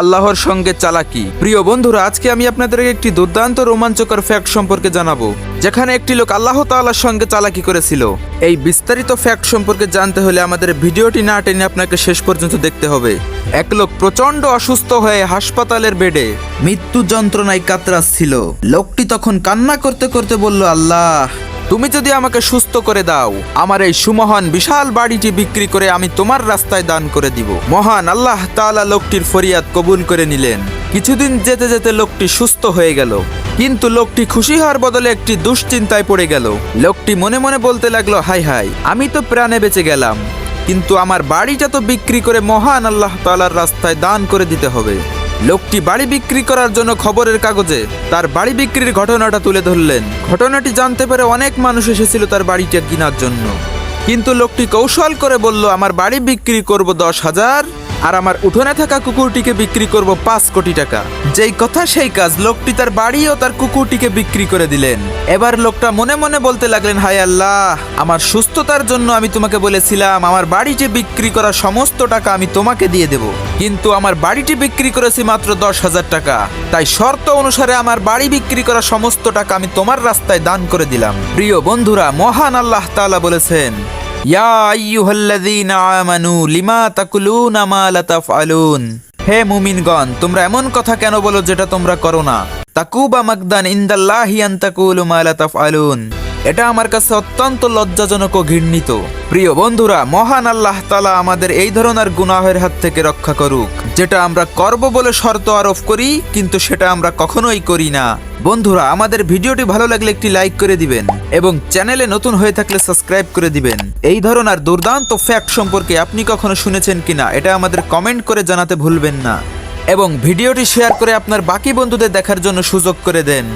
আল্লাহর সঙ্গে চালাকি। প্রিয় বন্ধুরা, আজকে আমি আপনাদেরকে একটি দুর্দান্ত রোমাঞ্চকর ফ্যাক্ট সম্পর্কে জানাব, যেখানে একটি লোক আল্লাহ তাআলার সঙ্গে চালাকি করেছিল। এই বিস্তারিত ফ্যাক্ট সম্পর্কে জানতে হলে আমাদের ভিডিওটি না টেনে আপনাকে শেষ পর্যন্ত দেখতে হবে। এক লোক প্রচণ্ড অসুস্থ হয়ে হাসপাতালের বেডে মৃত্যু যন্ত্রণায় কাতরাচ্ছিল। লোকটি তখন কান্না করতে করতে বলল, আল্লাহ তুমি যদি আমাকে সুস্থ করে দাও, আমার এই সুমহান বিশাল বাড়িটি বিক্রি করে আমি তোমার রাস্তায় দান করে দিব। মহান আল্লাহ তাআলা লোকটির ফরিয়াদ কবুল করে নিলেন। কিছুদিন যেতে যেতে লোকটি সুস্থ হয়ে গেল। কিন্তু লোকটি খুশি হওয়ার বদলে একটি দুশ্চিন্তায় পড়ে গেল। লোকটি মনে মনে বলতে লাগল, হাই হাই, আমি তো প্রাণে বেঁচে গেলাম। কিন্তু আমার বাড়িটা তো বিক্রি করে মহান আল্লাহ তাআলার রাস্তায় দান করে দিতে হবে। লোকটি বাড়ি বিক্রি করার জন্য খবরের কাগজে তার বাড়ি বিক্রির ঘটনাটা তুলে ধরলেন। ঘটনাটি জানতে পেরে অনেক মানুষ এসেছিল তার বাড়িটা কেনার জন্য। কিন্তু লোকটি কৌশল করে বলল, আমার বাড়ি বিক্রি করব দশ হাজার। আর আমার উঠোনে থাকা কুকুরটিকে বিক্রি করব পাঁচ কোটি টাকা। যেই কথা সেই কাজ লোকটি তার বাড়ি ও তার কুকুরটিকে বিক্রি করে দিলেন। এবার লোকটা মনে মনে বলতে লাগলেন, হায় আল্লাহ, আমার সুস্থতার জন্য আমি তোমাকে বলেছিলাম, আমার বাড়িটি বিক্রি করা সমস্ত টাকা আমি তোমাকে দিয়ে দেব। কিন্তু আমার বাড়িটি বিক্রি করেছি মাত্র দশ হাজার টাকা। তাই শর্ত অনুসারে আমার বাড়ি বিক্রি করা সমস্ত টাকা আমি তোমার রাস্তায় দান করে দিলাম। প্রিয় বন্ধুরা, মহান আল্লাহ তাআলা বলেছেন ইয়া আমানু লিমা হে মুমিনগণ, তোমরা এমন কথা কেন বলো যেটা তোমরা করো না? তাকুবা মাকদান ইনদাল্লাহি আন তাকুলু মা লা তাফআলুন এটা আমার কাছে অত্যন্ত লজ্জাজনক ও ঘৃণিত। প্রিয় বন্ধুরা, মহান আল্লাহ তালা আমাদের এই ধরনের গুনাহের হাত থেকে রক্ষা করুক, যেটা আমরা করব বলে শর্ত আরোপ করি, কিন্তু সেটা আমরা কখনোই করি না। বন্ধুরা, আমাদের ভিডিওটি ভালো লাগলে একটি লাইক করে দিবেন, এবং চ্যানেলে নতুন হয়ে থাকলে সাবস্ক্রাইব করে দিবেন। এই ধরনের দুর্দান্ত ফ্যাক্ট সম্পর্কে আপনি কখনো শুনেছেন কিনা, এটা আমাদের কমেন্ট করে জানাতে ভুলবেন না। এবং ভিডিওটি শেয়ার করে আপনার বাকি বন্ধুদের দেখার জন্য সুযোগ করে দেন।